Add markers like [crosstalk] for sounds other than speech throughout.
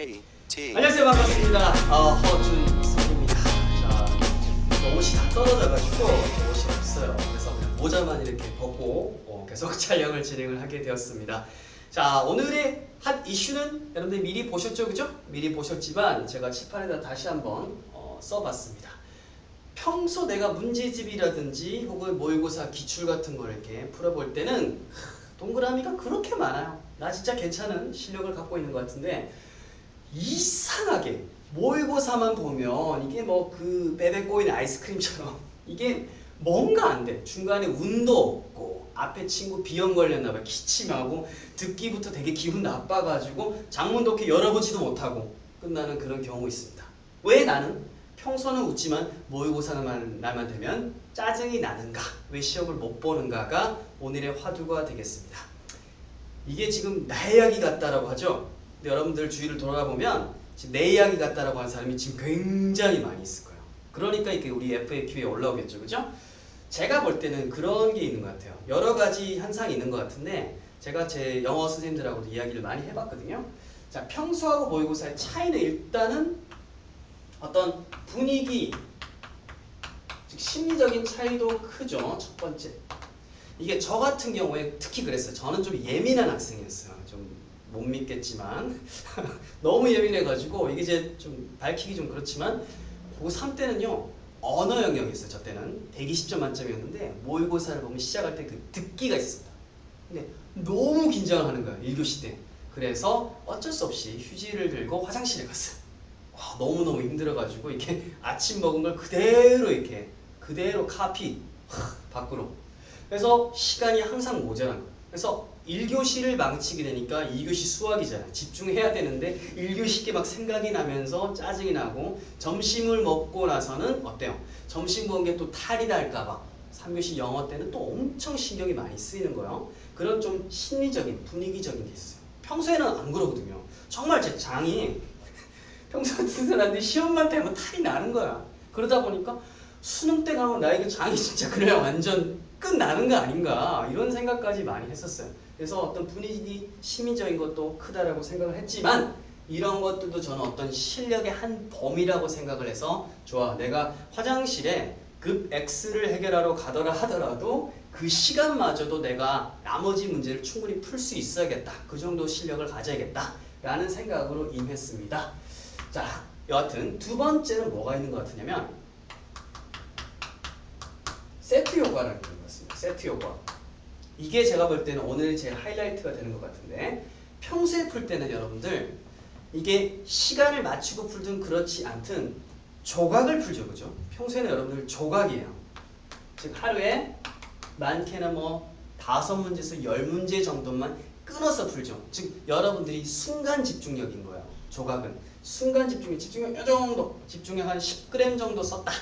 안녕하세요 반갑습니다. 어, 허준성입니다. 자 옷이 다 떨어져가지고 옷이 없어요. 그래서 그냥 모자만 이렇게 벗고 어, 계속 [laughs] 촬영을 진행을 하게 되었습니다. 자 오늘의 한 이슈는 여러분들 미리 보셨죠, 그죠? 미리 보셨지만 제가 칠판에다 다시 한번 어, 써봤습니다. 평소 내가 문제집이라든지 혹은 모의고사 기출 같은 걸 이렇게 풀어볼 때는 동그라미가 그렇게 많아요. 나 진짜 괜찮은 실력을 갖고 있는 것 같은데 이상하게 모의고사만 보면 이게 뭐 그 베베 꼬인 아이스크림처럼 [laughs] 이게 뭔가 안 돼. 중간에 운도 없고 앞에 친구 비염 걸렸나 봐. 기침하고 듣기부터 되게 기분 나빠가지고 장문도 이렇게 열어보지도 못하고 끝나는 그런 경우 있습니다. 왜 나는 평소는 웃지만 모의고사만 날만 되면 짜증이 나는가? 왜 시험을 못 보는가가 오늘의 화두가 되겠습니다. 이게 지금 나 이야기 같다라고 하죠. 근데 여러분들 주위를 돌아가 보면 내 이야기 같다라고 하는 사람이 지금 굉장히 많이 있을 거예요. 그러니까 이게 우리 FAQ에 올라오겠죠, 그죠? 제가 볼 때는 그런 게 있는 것 같아요. 여러 가지 현상이 있는 것 같은데 제가 제 영어 선생님들하고도 이야기를 많이 해봤거든요. 자, 평소하고 모의고사의 차이는 일단은 어떤 분위기, 즉 심리적인 차이도 크죠. 첫 번째. 이게 저 같은 경우에 특히 그랬어요. 저는 좀 예민한 학생이었어요. 좀 못 믿겠지만 [laughs] 너무 예민해가지고 이게 이제 좀 밝히기 좀 그렇지만 고3 때는요 언어 영역이었어요. 저 때는 120점 만점이었는데 모의고사를 보면 시작할 때 그 듣기가 있습니다. 근데 너무 긴장을 하는 거예요. 1교시 때. 그래서 어쩔 수 없이 휴지를 들고 화장실에 갔어요. 와, 너무너무 힘들어가지고 이렇게 아침 먹은 걸 그대로 이렇게 그대로 카피 확 밖으로 그래서 시간이 항상 모자란 거예요. 그래서 1교시를 망치게 되니까 2교시 수학이잖아요. 집중해야 되는데 1교시께 막 생각이 나면서 짜증이 나고 점심을 먹고 나서는 어때요? 점심 먹은 게 또 탈이 날까봐 3교시 영어 때는 또 엄청 신경이 많이 쓰이는 거예요. 그런 좀 심리적인 분위기적인 게 있어요. 평소에는 안 그러거든요. 정말 제 장이 [laughs] 평소 같은 사람들이 시험만 되면 탈이 나는 거야. 그러다 보니까 수능 때 가면 나에게 장이 진짜 그냥 완전 끝나는 거 아닌가 이런 생각까지 많이 했었어요. 그래서 어떤 분위기 심리적인 것도 크다라고 생각을 했지만 이런 것들도 저는 어떤 실력의 한 범위라고 생각을 해서 좋아 내가 화장실에 급 X를 해결하러 가더라 하더라도 그 시간마저도 내가 나머지 문제를 충분히 풀 수 있어야겠다. 그 정도 실력을 가져야겠다. 라는 생각으로 임했습니다. 자, 여하튼 두 번째는 뭐가 있는 것 같으냐면 세트 효과라는 것 같습니다. 세트 효과. 이게 제가 볼 때는 오늘 제 하이라이트가 되는 것 같은데 평소에 풀 때는 여러분들 이게 시간을 맞추고 풀든 그렇지 않든 조각을 풀죠, 그죠? 평소에는 여러분들 조각이에요. 즉 하루에 많게는 뭐 다섯 문제에서 열 문제 정도만 끊어서 풀죠. 즉 여러분들이 순간 집중력인 거예요. 조각은 순간 집중력, 집중력 이 정도, 집중력 한 10g 정도 썼다.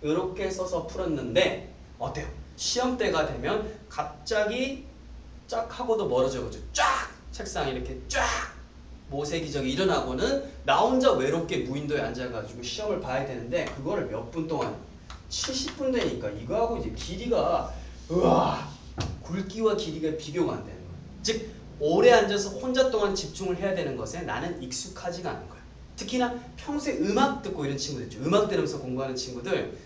이렇게 써서 풀었는데 어때요? 시험 때가 되면 갑자기 쫙 하고도 멀어져가지고 쫙 책상에 이렇게 쫙 모세기적이 일어나고는 나 혼자 외롭게 무인도에 앉아가지고 시험을 봐야 되는데 그거를 몇 분 동안 70분 되니까 이거하고 이제 길이가 우와 굵기와 길이가 비교가 안 되는 거예요. 즉 오래 앉아서 혼자 동안 집중을 해야 되는 것에 나는 익숙하지가 않은 거예요. 특히나 평소에 음악 듣고 이런 친구들 있죠. 음악 들으면서 공부하는 친구들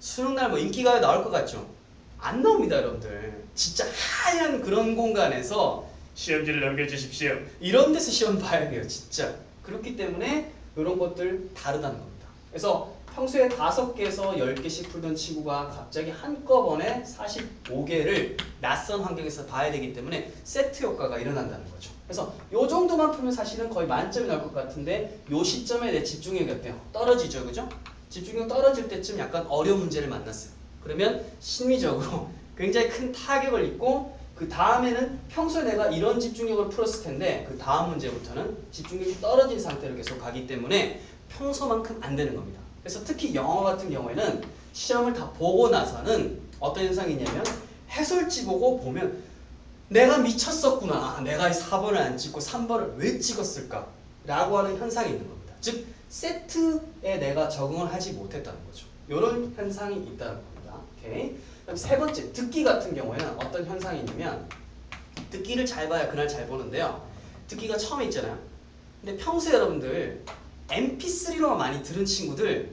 수능날 뭐 인기가요 나올 것 같죠? 안 나옵니다, 여러분들. 진짜 하얀 그런 공간에서 시험지를 넘겨주십시오. 이런 데서 시험 봐야 돼요, 진짜. 그렇기 때문에 이런 것들 다르다는 겁니다. 그래서 평소에 다섯 개에서 열 개씩 풀던 친구가 갑자기 한꺼번에 45개를 낯선 환경에서 봐야 되기 때문에 세트 효과가 일어난다는 거죠. 그래서 요 정도만 풀면 사실은 거의 만점이 나올 것 같은데 요 시점에 내 집중력이 어때요? 떨어지죠, 그죠? 집중력 떨어질 때쯤 약간 어려운 문제를 만났어요. 그러면 심리적으로 [laughs] 굉장히 큰 타격을 입고 그 다음에는 평소에 내가 이런 집중력을 풀었을 텐데 그 다음 문제부터는 집중력이 떨어진 상태로 계속 가기 때문에 평소만큼 안 되는 겁니다. 그래서 특히 영어 같은 경우에는 시험을 다 보고 나서는 어떤 현상이 있냐면 해설지 보고 보면 내가 미쳤었구나. 내가 4번을 안 찍고 3번을 왜 찍었을까? 라고 하는 현상이 있는 겁니다. 즉 세트에 내가 적응을 하지 못했다는 거죠. 이런 현상이 있다는 겁니다. 오케이. 그럼 세 번째 듣기 같은 경우에는 어떤 현상이 있냐면 듣기를 잘 봐야 그날 잘 보는데요. 듣기가 처음에 있잖아요. 근데 평소에 여러분들 MP3로 많이 들은 친구들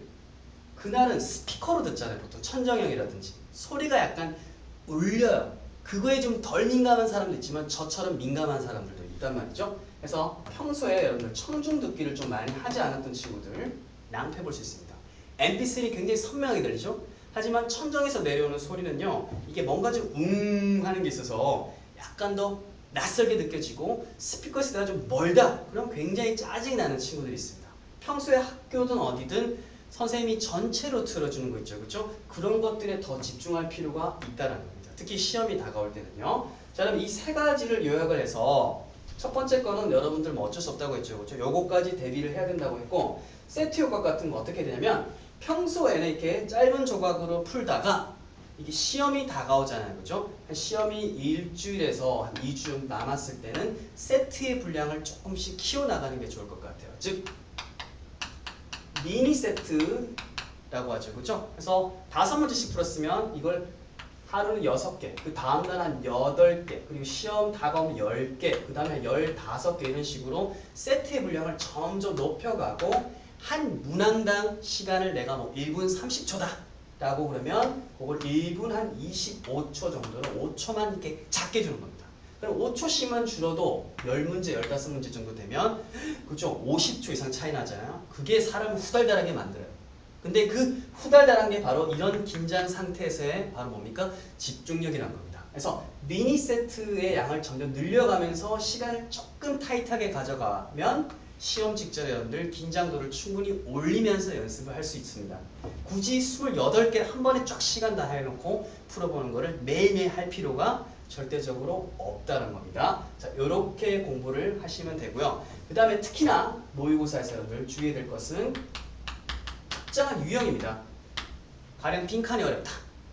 그날은 스피커로 듣잖아요. 보통 천정형이라든지 소리가 약간 울려요. 그거에 좀 덜 민감한 사람도 있지만 저처럼 민감한 사람들도 있단 말이죠. 그래서 평소에 여러분들 청중 듣기를 좀 많이 하지 않았던 친구들 낭패 볼 수 있습니다. MP3 굉장히 선명하게 들리죠? 하지만 천정에서 내려오는 소리는요, 이게 뭔가 좀 웅 하는 게 있어서 약간 더 낯설게 느껴지고 스피커에서 내가 좀 멀다. 그럼 굉장히 짜증이 나는 친구들이 있습니다. 평소에 학교든 어디든 선생님이 전체로 틀어주는 거 있죠. 그렇죠? 그런 것들에 더 집중할 필요가 있다는 겁니다. 특히 시험이 다가올 때는요. 자, 그럼 이 세 가지를 요약을 해서 첫 번째 거는 여러분들 뭐 어쩔 수 없다고 했죠. 그렇죠? 요거까지 대비를 해야 된다고 했고 세트 효과 같은 거 어떻게 되냐면 평소에는 이렇게 짧은 조각으로 풀다가 이게 시험이 다가오잖아요. 그죠? 시험이 일주일에서 한 2주 정도 남았을 때는 세트의 분량을 조금씩 키워나가는 게 좋을 것 같아요. 즉, 미니 세트라고 하죠. 그죠? 그래서 다섯 문제씩 풀었으면 이걸 하루는 여섯 개, 그 다음날 한 여덟 개, 그리고 시험 다가오면 열 개, 그 다음에 열다섯 개 이런 식으로 세트의 분량을 점점 높여가고 한 문항당 시간을 내가 뭐 1분 30초다 라고 그러면 그걸 1분 한 25초 정도로 5초만 이렇게 작게 주는 겁니다. 그럼 5초씩만 줄어도 10문제, 15문제 정도 되면 그죠? 50초 이상 차이 나잖아요. 그게 사람을 후달달하게 만들어요. 근데 그 후달달한 게 바로 이런 긴장 상태에서의 바로 뭡니까? 집중력이라는 겁니다. 그래서 미니 세트의 양을 점점 늘려가면서 시간을 조금 타이트하게 가져가면 시험 직전에 여러분들 긴장도를 충분히 올리면서 연습을 할 수 있습니다. 굳이 28개 한 번에 쫙 시간 다 해놓고 풀어보는 거를 매일매일 할 필요가 절대적으로 없다는 겁니다. 자, 이렇게 공부를 하시면 되고요. 그 다음에 특히나 모의고사에서 여러분들 주의해야 될 것은 특정한 유형입니다. 가령 빈칸이 어렵다.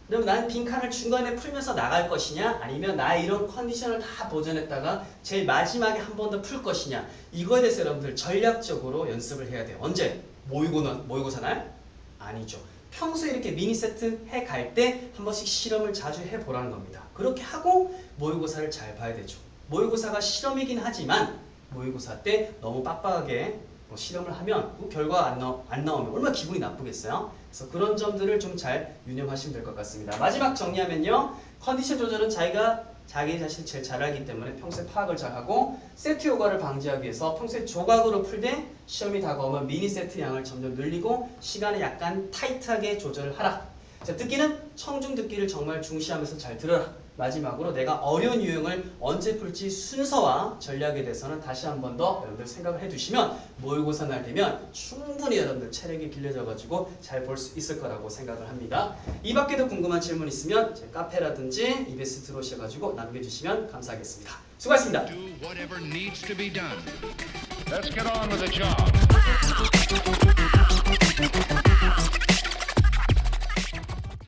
그럼 나는 빈칸을 중간에 풀면서 나갈 것이냐 아니면 나의 이런 컨디션을 다 보존했다가 제일 마지막에 한 번 더 풀 것이냐 이거에 대해서 여러분들 전략적으로 연습을 해야 돼요. 언제? 모의고는 모의고사 날? 아니죠. 평소에 이렇게 미니 세트 해 갈 때 한 번씩 실험을 자주 해 보라는 겁니다. 그렇게 하고 모의고사를 잘 봐야 되죠. 모의고사가 실험이긴 하지만 모의고사 때 너무 빡빡하게 뭐 실험을 하면 그 결과가 안, 나, 안 나오면 얼마나 기분이 나쁘겠어요? 그래서 그런 점들을 좀 잘 유념하시면 될 것 같습니다. 마지막 정리하면요. 컨디션 조절은 자기가 자기 자신을 제일 잘 알기 때문에 평소에 파악을 잘 하고 세트 효과를 방지하기 위해서 평소에 조각으로 풀 때 시험이 다가오면 미니 세트 양을 점점 늘리고 시간을 약간 타이트하게 조절을 하라. 자, 듣기는 청중 듣기를 정말 중시하면서 잘 들어라. 마지막으로 내가 어려운 유형을 언제 풀지 순서와 전략에 대해서는 다시 한 번 더 여러분들 생각을 해두시면 모의고사 날 되면 충분히 여러분들 체력이 길러져가지고 잘 볼 수 있을 거라고 생각을 합니다. 이 밖에도 궁금한 질문 있으면 제 카페라든지 이베스 들어오셔가지고 남겨주시면 감사하겠습니다. 수고하셨습니다. Do whatever needs to be done. Let's get on with the job. [laughs]